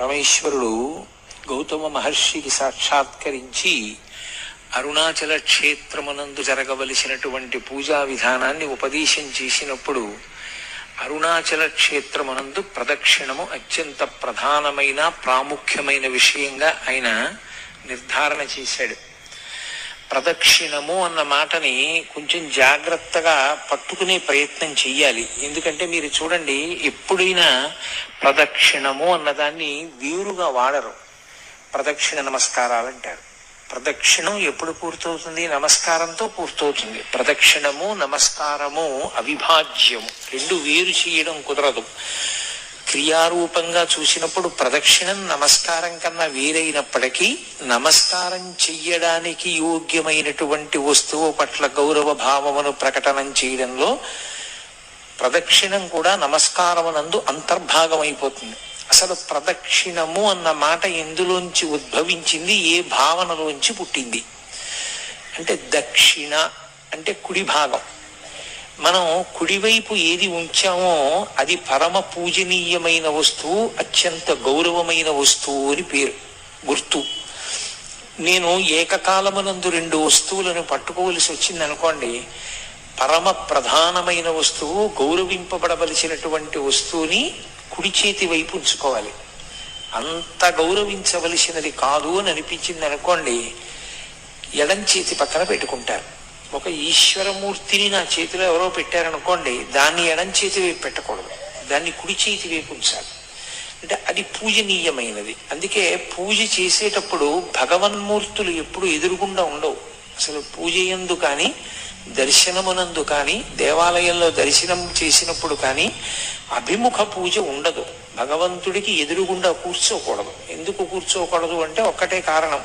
పరమేశ్వరుడు గౌతమ మహర్షికి సాక్షాత్కరించి అరుణాచల క్షేత్రమునందు జరగవలసినటువంటి పూజా విధానాన్ని ఉపదేశం చేసినప్పుడు అరుణాచల క్షేత్రమునందు ప్రదక్షిణము అత్యంత ప్రధానమైన ప్రాముఖ్యమైన విషయంగా ఆయన నిర్ధారణ చేశాడు. ప్రదక్షిణము అన్న మాటని కొంచెం జాగ్రత్తగా పట్టుకునే ప్రయత్నం చెయ్యాలి. ఎందుకంటే మీరు చూడండి ఎప్పుడైనా ప్రదక్షిణము అన్నదాన్ని వేరుగా వాడరు. ప్రదక్షిణ నమస్కారాలు అంటారు ప్రదక్షిణం ఎప్పుడు పూర్తవుతుంది? నమస్కారంతో పూర్తవుతుంది. ప్రదక్షిణము నమస్కారము అవిభాజ్యము. రెండు వేరు చేయడం కుదరదు. క్రియారూపంగా చూసినప్పుడు ప్రదక్షిణం నమస్కారం కన్నా వేరైనప్పటికీ నమస్కారం చెయ్యడానికి యోగ్యమైనటువంటి వస్తువు పట్ల గౌరవ భావమును ప్రకటనం చేయడంలో ప్రదక్షిణం కూడా నమస్కారమునందు అంతర్భాగం అయిపోతుంది అసలు ప్రదక్షిణము అన్న మాట ఎందులోంచి ఉద్భవించింది? ఏ భావనలోంచి పుట్టింది? అంటే దక్షిణ అంటే కుడి భాగం. మనం కుడివైపు ఏది ఉంచామో అది పరమ పూజనీయమైన వస్తువు అత్యంత గౌరవమైన వస్తువు అని పేరు గుర్తు. నేను ఏకకాలమునందు రెండు వస్తువులను పట్టుకోవలసి వచ్చింది అనుకోండి పరమ ప్రధానమైన వస్తువు గౌరవింపబడవలసినటువంటి వస్తువుని కుడి చేతి వైపు ఉంచుకోవాలి. అంత గౌరవించవలసినది కాదు అని అనిపించింది అనుకోండి ఎడం చేతి పక్కన పెట్టుకుంటారు. ఒక ఈశ్వరమూర్తిని నా చేతిలో ఎవరో పెట్టారనుకోండి దాన్ని ఎడం చేతి వైపు పెట్టకూడదు. దాన్ని కుడి చేతి వైపు ఉంచాలి. అంటే అది పూజనీయమైనది. అందుకే పూజ చేసేటప్పుడు భగవన్మూర్తులు ఎప్పుడు ఎదురుగుండా ఉండవు. అసలు పూజ ఎందు కానీ దర్శనమునందు కానీ దేవాలయంలో దర్శనం చేసినప్పుడు కానీ అభిముఖ పూజ ఉండదు. భగవంతుడికి ఎదురుగుండా కూర్చోకూడదు. ఎందుకు కూర్చోకూడదు అంటే ఒక్కటే కారణం.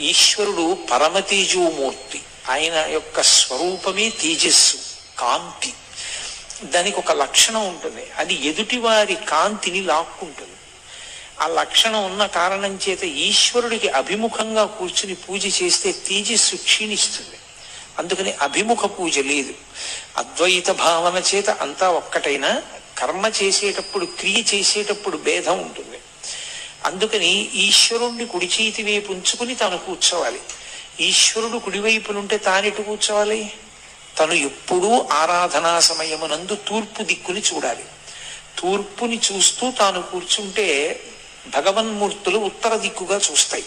ఈశ్వరుడు పరమతేజోమూర్తి. ఆయన యొక్క స్వరూపమే తేజస్సు కాంతి. దానికి ఒక లక్షణం ఉంటుంది. అది ఎదుటివారి కాంతిని లాక్కుంటుంది. ఆ లక్షణం ఉన్న కారణం చేత ఈశ్వరుడికి అభిముఖంగా కూర్చుని పూజ చేస్తే తేజస్సు క్షీణిస్తుంది. అందుకని అభిముఖ పూజ లేదు. అద్వైత భావన చేత అంతా ఒక్కటైనా కర్మ చేసేటప్పుడు క్రియ చేసేటప్పుడు భేదం ఉంటుంది. అందుకని ఈశ్వరుణ్ణి కుడి చేతి వైపు ఉంచుకుని తాను కూర్చోవాలి. ఈశ్వరుడు కుడివైపునుంటే తానెటు కూర్చోవాలి? తను ఎప్పుడూ ఆరాధనా సమయమునందు తూర్పు దిక్కుని చూడాలి. తూర్పుని చూస్తూ తాను కూర్చుంటే భగవన్మూర్తులు ఉత్తర దిక్కుగా చూస్తాయి.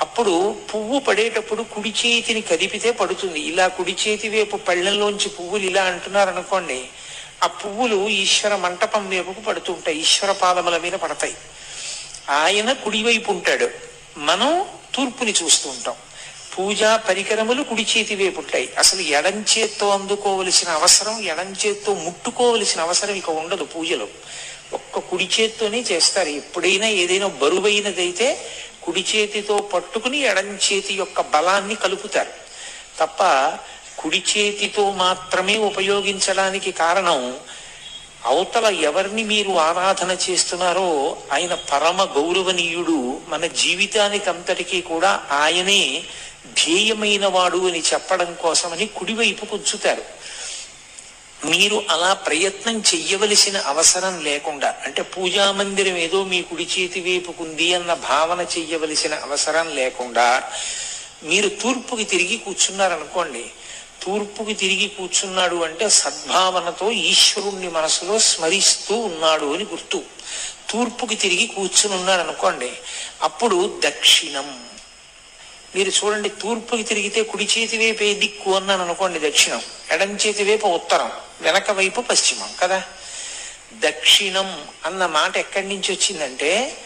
అప్పుడు పువ్వు పడేటప్పుడు కుడి చేతిని కదిపితే పడుతుంది. ఇలా కుడి చేతి వైపు పళ్ళెంలోంచి పువ్వులు ఇలా అంటున్నారు అనుకోండి ఆ పువ్వులు ఈశ్వర మంటపం వైపుకు పడుతుంటాయి ఈశ్వర పాదముల మీద పడతాయి. ఆయన కుడివైపు ఉంటాడు. మనం తూర్పుని చూస్తూ ఉంటాం. పూజా పరికరములు కుడి చేతి వైపు ఉంటాయి. అసలు ఎడం చేత్తో అందుకోవలసిన అవసరం ఎడం చేత్తో ముట్టుకోవలసిన అవసరం ఇక ఉండదు పూజలో. ఒక్క కుడి చేత్తోనే చేస్తారు. ఎప్పుడైనా ఏదైనా బరువైనదైతే కుడి చేతితో పట్టుకుని ఎడం చేతి యొక్క బలాన్ని కలుపుతారు. తప్ప కుడి చేతితో మాత్రమే ఉపయోగించడానికి కారణం అవతల ఎవరిని మీరు ఆరాధన చేస్తున్నారో ఆయన పరమ గౌరవనీయుడు మన జీవితానికి అంతటికీ కూడా ఆయనే ధ్యేయమైన వాడు అని చెప్పడం కోసమని కుడివైపు ఉంచుతారు. మీరు అలా ప్రయత్నం చెయ్యవలసిన అవసరం లేకుండా అంటే పూజా మందిరం ఏదో మీ కుడి చేతి వేపుకుంది అన్న భావన చెయ్యవలసిన అవసరం లేకుండా మీరు తూర్పుకి తిరిగి కూర్చున్నారనుకోండి తూర్పుకి తిరిగి కూర్చున్నాడు అంటే సద్భావనతో ఈశ్వరుణ్ణి మనసులో స్మరిస్తూ ఉన్నాడు అని గుర్తు. తూర్పుకి తిరిగి కూర్చుని ఉన్నాడు అనుకోండి అప్పుడు దక్షిణం. మీరు చూడండి తూర్పుకి తిరిగితే కుడి చేతి వైపు ఏ దిక్కు అన్నాను అనుకోండి దక్షిణం. ఎడం చేతి వైపు ఉత్తరం. వెనక వైపు పశ్చిమం కదా? దక్షిణం అన్న మాట ఎక్కడి నుంచి వచ్చిందంటే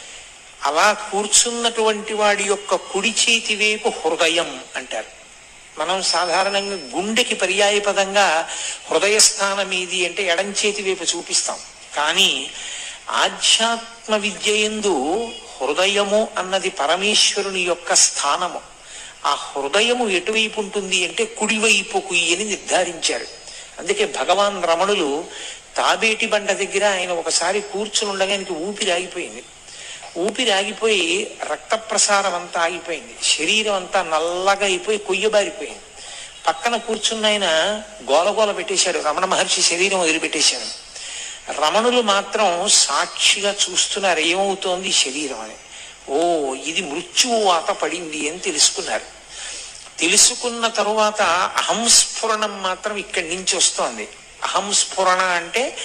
అలా కూర్చున్నటువంటి వాడి యొక్క కుడి చేతి వైపు హృదయం అంటారు. మనం సాధారణంగా గుండెకి పర్యాయపదంగా హృదయ స్థానం ఏది అంటే ఎడం చేతి వైపు చూపిస్తాం. కానీ ఆధ్యాత్మ విద్య ఎందు హృదయము అన్నది పరమేశ్వరుని యొక్క స్థానము. ఆ హృదయము ఎటువైపు ఉంటుంది అంటే కుడివైపుకు అని నిర్ధారించారు అందుకే భగవాన్ రమణులు తాబేటి బండ దగ్గర ఆయన ఒకసారి కూర్చుని ఉండగా ఆయనకి ఊపిరి ఆగిపోయింది. ఊపిరి ఆగిపోయి రక్త ప్రసారం అంతా ఆగిపోయింది. శరీరం అంతా నల్లగా అయిపోయి కొయ్యబారిపోయింది పక్కన కూర్చున్న ఆయన గోలగోల పెట్టేశాడు. రమణ మహర్షి శరీరం వదిలిపెట్టేశాడు. రమణులు మాత్రం సాక్షిగా చూస్తున్నారు. ఏమవుతోంది శరీరం అని. ఓ ఇది మృత్యువాత పడింది అని తెలుసుకున్నారు. తెలుసుకున్న తరువాత అహంస్ఫురణం మాత్రం ఇక్కడి నుంచి వస్తోంది. అహంస్ఫురణ అంటే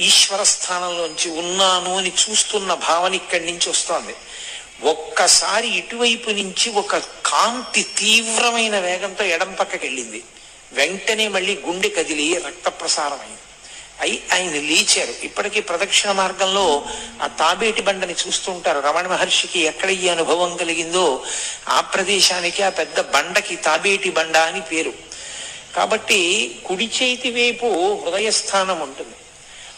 ఈశ్వర స్థానంలోంచి ఉన్నాను అని చూస్తున్న భావన ఇక్కడి నుంచి వస్తోంది. ఒక్కసారి ఇటువైపు నుంచి ఒక కాంతి తీవ్రమైన వేగంతో ఎడం పక్కకి వెళ్ళింది వెంటనే మళ్ళీ గుండె కదిలి రక్త ప్రసారమైంది అయి ఆయన లేచారు. ఇప్పటికీ ప్రదక్షిణ మార్గంలో ఆ తాబేటి బండని చూస్తుంటారు రమణ మహర్షికి ఎక్కడ ఈ అనుభవం కలిగిందో ఆ ప్రదేశానికి ఆ పెద్ద బండకి తాబేటి బండ అని పేరు. కాబట్టి కుడి చేతి వైపు హృదయస్థానం ఉంటుంది.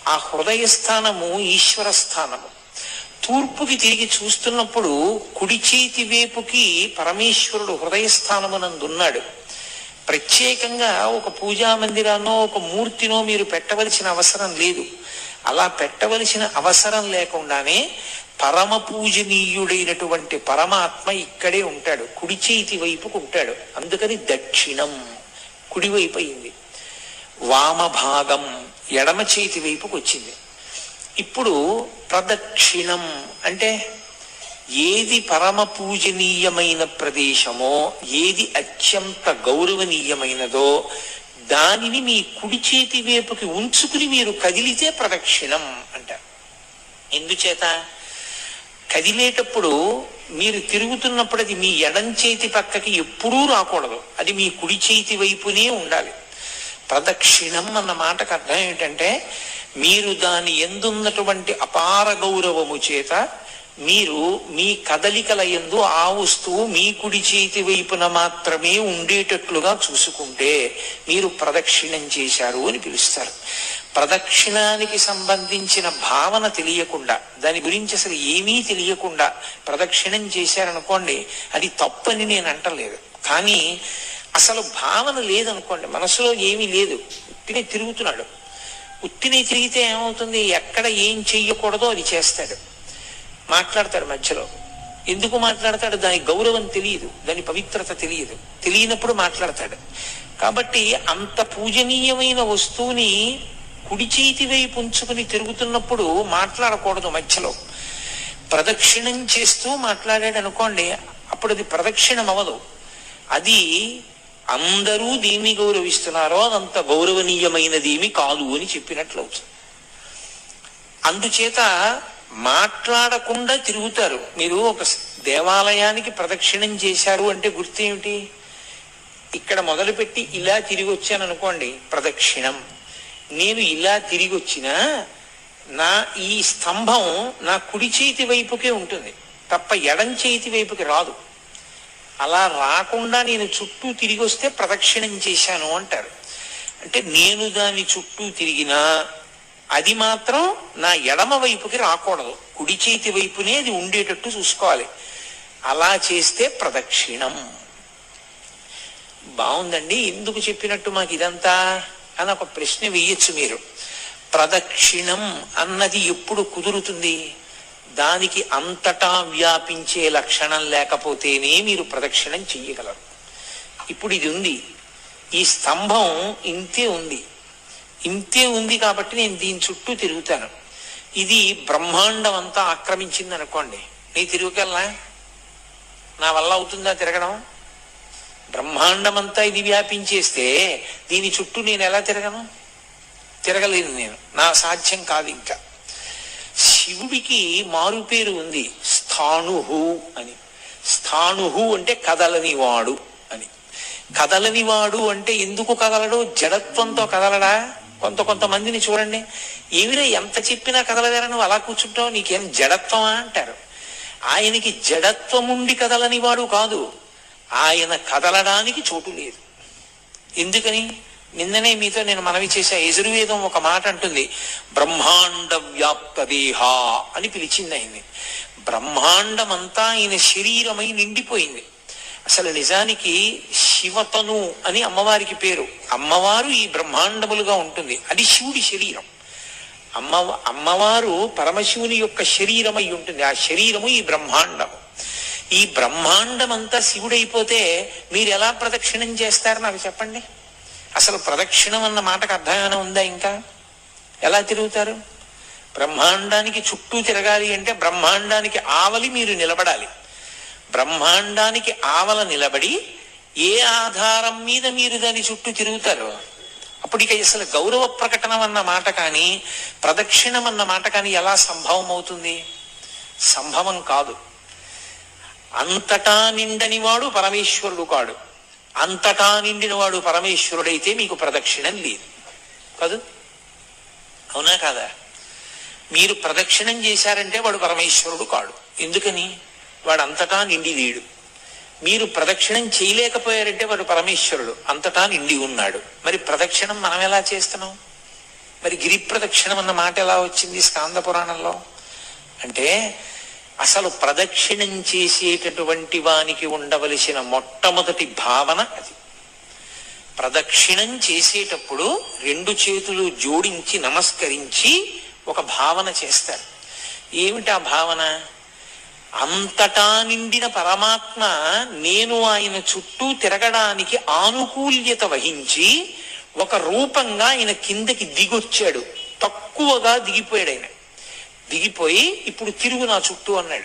ఆ హృదయస్థానము ఈశ్వర స్థానము. తూర్పుకి తిరిగి చూస్తున్నప్పుడు కుడి చేతి వైపుకి పరమేశ్వరుడు హృదయస్థానమునందున్నాడు. ప్రత్యేకంగా ఒక పూజా మందిరాన్నో ఒక మూర్తినో మీరు పెట్టవలసిన అవసరం లేదు. అలా పెట్టవలసిన అవసరం లేకుండానే పరమ పూజనీయుడైనటువంటి పరమాత్మ ఇక్కడే ఉంటాడు. కుడి చేతి వైపుకు ఉంటాడు. అందుకని దక్షిణం కుడివైపు అయింది. వామభాగం ఎడమ చేతి వైపుకు వచ్చింది. ఇప్పుడు ప్రదక్షిణం అంటే ఏది పరమ పూజనీయమైన ప్రదేశమో ఏది అత్యంత గౌరవనీయమైనదో దానిని మీ కుడి చేతి వైపుకి ఉంచుకుని మీరు కదిలితే ప్రదక్షిణం అంటారు. ఎందుచేత? కదిలేటప్పుడు మీరు తిరుగుతున్నప్పుడు అది మీ ఎడం చేతి పక్కకి ఎప్పుడూ రాకూడదు. అది మీ కుడి చేతి వైపునే ఉండాలి. ప్రదక్షిణం అన్న మాటకు అర్థం ఏంటంటే మీరు దాని ఎందున్నటువంటి అపార గౌరవము చేత మీరు మీ కదలికల ఎందు ఆ వస్తువు మీ కుడి చేతి వైపున మాత్రమే ఉండేటట్లుగా చూసుకుంటే మీరు ప్రదక్షిణం చేశారు అని పిలుస్తారు. ప్రదక్షిణానికి సంబంధించిన భావన తెలియకుండా దాని గురించి అసలు ఏమీ తెలియకుండా ప్రదక్షిణం చేశారనుకోండి అది తప్పని నేను అంటలేదు. కానీ అసలు భావన లేదనుకోండి మనసులో ఏమీ లేదు. ఉత్తినే తిరుగుతున్నాడు. ఉత్తినే తిరిగితే ఏమవుతుంది? ఎక్కడ ఏం చెయ్యకూడదో అది చేస్తాడు. మాట్లాడతాడు మధ్యలో. ఎందుకు మాట్లాడతాడు? దాని గౌరవం తెలియదు. దాని పవిత్రత తెలియదు. తెలియనప్పుడు మాట్లాడతాడు. కాబట్టి అంత పూజనీయమైన వస్తువుని కుడి చేతి వైపు ఉంచుకుని తిరుగుతున్నప్పుడు మాట్లాడకూడదు మధ్యలో. ప్రదక్షిణం చేస్తూ మాట్లాడాడు అనుకోండి అప్పుడు అది ప్రదక్షిణం అవదు అది అందరూ దీన్ని గౌరవిస్తున్నారో అదంత గౌరవనీయమైనదేమి కాదు అని చెప్పినట్లు అవుతుంది. అందుచేత మాట్లాడకుండా తిరుగుతారు. మీరు ఒక దేవాలయానికి ప్రదక్షిణం చేశారు అంటే గుర్తు ఏమిటి ఇక్కడ మొదలుపెట్టి ఇలా తిరిగి వచ్చాను అనుకోండి ప్రదక్షిణం. నేను ఇలా తిరిగి వచ్చినా నా ఈ స్తంభం నా కుడి చేతి వైపుకే ఉంటుంది. తప్ప ఎడం చేతి వైపుకి రాదు. అలా రాకుండా నేను చుట్టూ తిరిగి వస్తే ప్రదక్షిణం చేశాను అంటారు. అంటే నేను దాని చుట్టూ తిరిగినా అది మాత్రం నా ఎడమ వైపుకి రాకూడదు. కుడి చేతి వైపునే అది ఉండేటట్టు చూసుకోవాలి. అలా చేస్తే ప్రదక్షిణం. బాగుందండి ఎందుకు చెప్పినట్టు మాకు ఇదంతా? అని ఒక ప్రశ్న వేయచ్చు మీరు. ప్రదక్షిణం అన్నది ఎప్పుడు కుదురుతుంది? దానికి అంతటా వ్యాపించే లక్షణం లేకపోతేనే మీరు ప్రదక్షిణం చెయ్యగలరు. ఇప్పుడు ఇది ఉంది. ఈ స్తంభం ఇంతే ఉంది. ఇంతే ఉంది కాబట్టి నేను దీని చుట్టూ తిరుగుతాను. ఇది బ్రహ్మాండం అంతా ఆక్రమించింది అనుకోండి నీ తిరుగుకెళ్ళా నా వల్ల అవుతుందా తిరగడం? బ్రహ్మాండం అంతా ఇది వ్యాపించేస్తే దీని చుట్టూ నేను ఎలా తిరగను? తిరగలేను నేను. నా సాధ్యం కాదు ఇంకా. శివుడికి మారు పేరు ఉంది. స్థాణుహు అని. స్థాణుహు అంటే కదలని వాడు అని. కదలని వాడు అంటే ఎందుకు కదలడు? జడత్వంతో కదలడా? కొంత కొంతమందిని చూడండి. ఏమిరా ఎంత చెప్పినా కదలవేరా నువ్వు అలా కూర్చుంటావు? నీకేం జడత్వమా అంటారు. ఆయనకి జడత్వముండి కదలని వాడు కాదు. ఆయన కదలడానికి చోటు లేదు. ఎందుకని? నిన్ననే మీతో నేను మనవి చేసే యజుర్వేదం ఒక మాట అంటుంది. బ్రహ్మాండ వ్యాప్త దేహ అని పిలిచింది ఆయన్ని. బ్రహ్మాండం అంతా ఆయన శరీరమై నిండిపోయింది. అసలు నిజానికి శివతను అని అమ్మవారికి పేరు. అమ్మవారు ఈ బ్రహ్మాండములుగా ఉంటుంది. అది శివుడి శరీరం. అమ్మ అమ్మవారు పరమశివుని యొక్క శరీరమై ఉంటుంది. ఆ శరీరము ఈ బ్రహ్మాండము. ఈ బ్రహ్మాండం అంతా శివుడైపోతే మీరు ఎలా ప్రదక్షిణం చేస్తారు నాకు చెప్పండి? అసలు ప్రదక్షిణం అన్న మాటకు అర్థమైనా ఉందా ఇంకా? ఎలా తిరుగుతారు? బ్రహ్మాండానికి చుట్టూ తిరగాలి అంటే బ్రహ్మాండానికి ఆవలి మీరు నిలబడాలి. బ్రహ్మాండానికి ఆవల నిలబడి ఏ ఆధారం మీద మీరు దాని చుట్టూ తిరుగుతారు? అప్పుడు ఇక అసలు గౌరవ ప్రకటన అన్న మాట కానీ ప్రదక్షిణం అన్న మాట కానీ ఎలా సంభవం అవుతుంది సంభవం కాదు. అంతటా నిండని వాడు పరమేశ్వరుడు కాడు. అంతటా నిండినవాడు పరమేశ్వరుడైతే మీకు ప్రదక్షిణం లేదు. కాదు? అవునా కాదా? మీరు ప్రదక్షిణం చేశారంటే వాడు పరమేశ్వరుడు కాడు. ఎందుకని? వాడు అంతటా నిండి లేడు మీరు ప్రదక్షిణం చేయలేకపోయారంటే వాడు పరమేశ్వరుడు. అంతటా నిండి ఉన్నాడు. మరి ప్రదక్షిణం మనం ఎలా చేస్తున్నాం? మరి గిరి ప్రదక్షిణం అన్న మాట ఎలా వచ్చింది స్కాంద పురాణంలో? అంటే అసలు ప్రదక్షిణం చేసేటటువంటి వానికి ఉండవలసిన మొట్టమొదటి భావన అది. ప్రదక్షిణం చేసేటప్పుడు రెండు చేతులు జోడించి నమస్కరించి ఒక భావన చేస్తారు. ఏమిటి ఆ భావన? అంతటా నిండిన పరమాత్మ నేను ఆయన చుట్టూ తిరగడానికి ఆనుకూల్యత వహించి ఒక రూపంగా ఆయన కిందకి దిగొచ్చాడు. తక్కువగా దిగిపోయాడు ఆయన. దిగిపోయి ఇప్పుడు తిరుగు నా చుట్టూ అన్నాడు.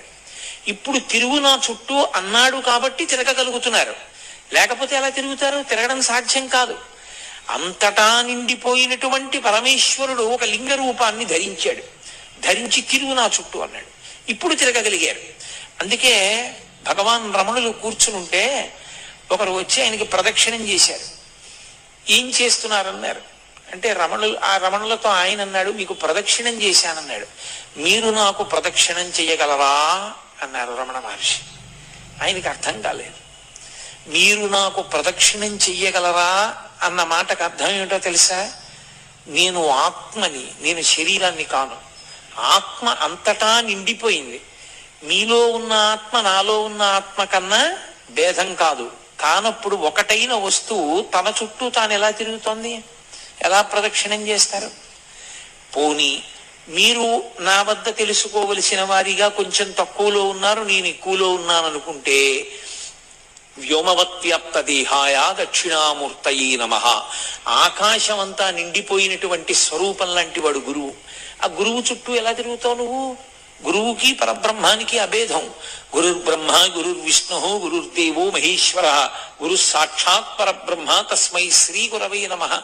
ఇప్పుడు తిరుగు నా చుట్టూ అన్నాడు కాబట్టి తిరగగలుగుతున్నారు. లేకపోతే ఎలా తిరుగుతారు? తిరగడం సాధ్యం కాదు. అంతటా నిండిపోయినటువంటి పరమేశ్వరుడు ఒక లింగ రూపాన్ని ధరించాడు. ధరించి తిరుగు నా చుట్టూ అన్నాడు. ఇప్పుడు తిరగగలిగారు. అందుకే భగవాన్ రమణులు కూర్చునుంటే ఒకరు వచ్చి ఆయనకి ప్రదక్షిణం చేశారు. ఏం చేస్తున్నారన్నారు? అంటే రమణులు ఆ రమణులతో ఆయన అన్నాడు మీకు ప్రదక్షిణం చేశానన్నాడు. మీరు నాకు ప్రదక్షిణం చేయగలరా? అన్నారు రమణ మహర్షి. ఆయనకి అర్థం కాలేదు. మీరు నాకు ప్రదక్షిణం చెయ్యగలరా? అన్న మాటకు అర్థం ఏమిటో తెలుసా? నేను ఆత్మని నేను శరీరాన్ని కాను. ఆత్మ అంతటా నిండిపోయింది. మీలో ఉన్న ఆత్మ నాలో ఉన్న ఆత్మ కన్నా భేదం కాదు. కానప్పుడు ఒకటైన వస్తువు తన చుట్టూ తాను ఎలా తిరుగుతోంది? ఎలా ప్రదక్షిణం చేస్తారు? పోని మీరు నా వద్ద తెలుసుకోవలసిన వారిగా కొంచెం తక్కువలో ఉన్నారు. నేను ఎక్కువలో ఉన్నాను అనుకుంటే వ్యోమవత్వ్యాప్త దేహాయ దక్షిణామూర్తయే నమ. ఆకాశమంతా నిండిపోయినటువంటి స్వరూపం లాంటి వాడు గురువు. ఆ గురువు చుట్టూ ఎలా తిరుగుతావు నువ్వు? గురువుకి పరబ్రహ్మానికి అభేదం. గురుర్బ్రహ్మ గురుర్విష్ణు గురుర్దేవో మహేశ్వర. గురు సాక్షాత్ పరబ్రహ్మ తస్మై శ్రీ గురవై నమ.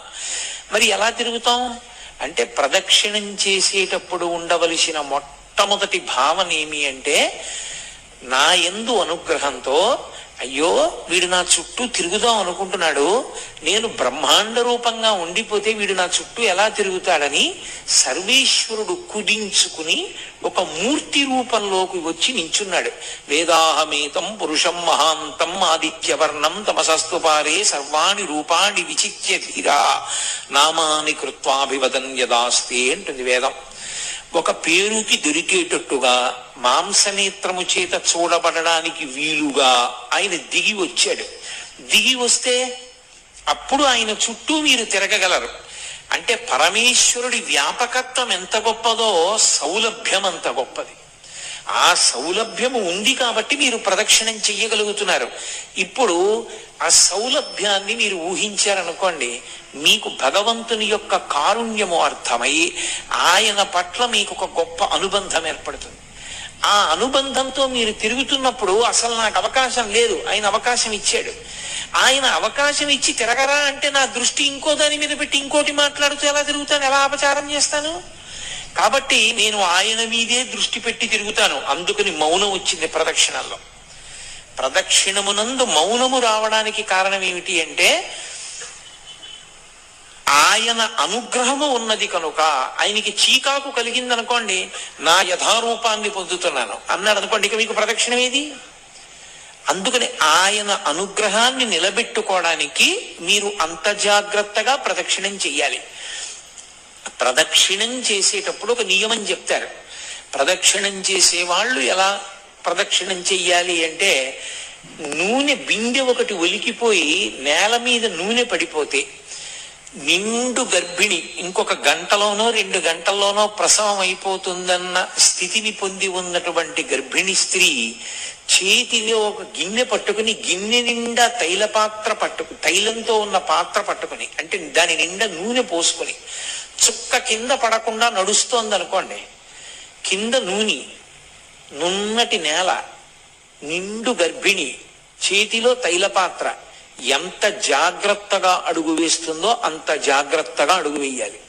మరి ఎలా తిరుగుతాం? అంటే ప్రదక్షిణం చేసేటప్పుడు ఉండవలసిన మొట్టమొదటి భావన ఏమి అంటే నా ఎందు అనుగ్రహంతో అయ్యో వీడు నా చుట్టూ తిరుగుదాం అనుకుంటున్నాడు. నేను బ్రహ్మాండ రూపంగా ఉండిపోతే వీడు నా చుట్టూ ఎలా తిరుగుతాడని సర్వేశ్వరుడు కుదించుకుని ఒక మూర్తి రూపంలోకి వచ్చి నించున్నాడు. వేదాహమేతం పురుషం మహాంతం ఆదిత్యవర్ణం తమసస్తుపారే సర్వాణి రూపాణి విచిత్య ధీరా. నామాని కృత్వాభివదన్ యదాస్తే అంటుంది వేదం. ఒక పేరుకి దొరికేటట్టుగా మాంసనేత్రము చేత చూడబడడానికి వీలుగా ఆయన దిగి వచ్చాడు. దిగి వస్తే అప్పుడు ఆయన చుట్టూ మీరు తిరగగలరు. అంటే పరమేశ్వరుడి వ్యాపకత్వం ఎంత గొప్పదో సౌలభ్యం అంత గొప్పది. ఆ సౌలభ్యము ఉంది కాబట్టి మీరు ప్రదక్షిణం చెయ్యగలుగుతున్నారు. ఇప్పుడు ఆ సౌలభ్యాన్ని మీరు ఊహించారనుకోండి మీకు భగవంతుని యొక్క కారుణ్యము అర్థమై ఆయన పట్ల మీకు ఒక గొప్ప అనుబంధం ఏర్పడుతుంది. ఆ అనుబంధంతో మీరు తిరుగుతున్నప్పుడు అసలు నాకు అవకాశం లేదు ఆయన అవకాశం ఇచ్చాడు. ఆయన అవకాశం ఇచ్చి తిరగరా అంటే నా దృష్టి ఇంకో దాని మీద పెట్టి ఇంకోటి మాట్లాడుతూ ఎలా తిరుగుతాను ఎలా అపచారం చేస్తాను? కాబట్టి నేను ఆయన మీదే దృష్టి పెట్టి తిరుగుతాను. అందుకని మౌనం వచ్చింది ప్రదక్షిణల్లో. ప్రదక్షిణమునందు మౌనము రావడానికి కారణం ఏమిటి అంటే ఆయన అనుగ్రహము ఉన్నది కనుక ఆయనకి చీకాకు కలిగింది అనుకోండి నా యథారూపాన్ని పొందుతున్నాను. అన్నాడు అనుకోండి ఇక మీకు ప్రదక్షిణం ఏది? అందుకని ఆయన అనుగ్రహాన్ని నిలబెట్టుకోవడానికి మీరు అంత జాగ్రత్తగా ప్రదక్షిణం చెయ్యాలి. ప్రదక్షిణం చేసేటప్పుడు ఒక నియమం చెప్తారు. ప్రదక్షిణం చేసే వాళ్ళు ఎలా ప్రదక్షిణం చెయ్యాలి అంటే నూనె బిందె ఒకటి ఒలికిపోయి నేల మీద నూనె పడిపోతే నిండు గర్భిణి ఇంకొక గంటలోనో రెండు గంటల్లోనో ప్రసవం అయిపోతుందన్న స్థితిని పొంది ఉన్నటువంటి గర్భిణి స్త్రీ చేతిలో ఒక గిన్నె పట్టుకుని గిన్నె నిండా తైల పాత్ర పట్టుకు తైలంతో ఉన్న పాత్ర పట్టుకుని అంటే దాని నిండా నూనె పోసుకుని చుక్క కింద పడకుండా నడుస్తోంది అనుకోండి కింద నూనె నున్నటి నేల నిండు గర్భిణి చేతిలో తైలపాత్ర ఎంత జాగ్రత్తగా అడుగు వేస్తుందో అంత జాగ్రత్తగా అడుగు వేయాలి.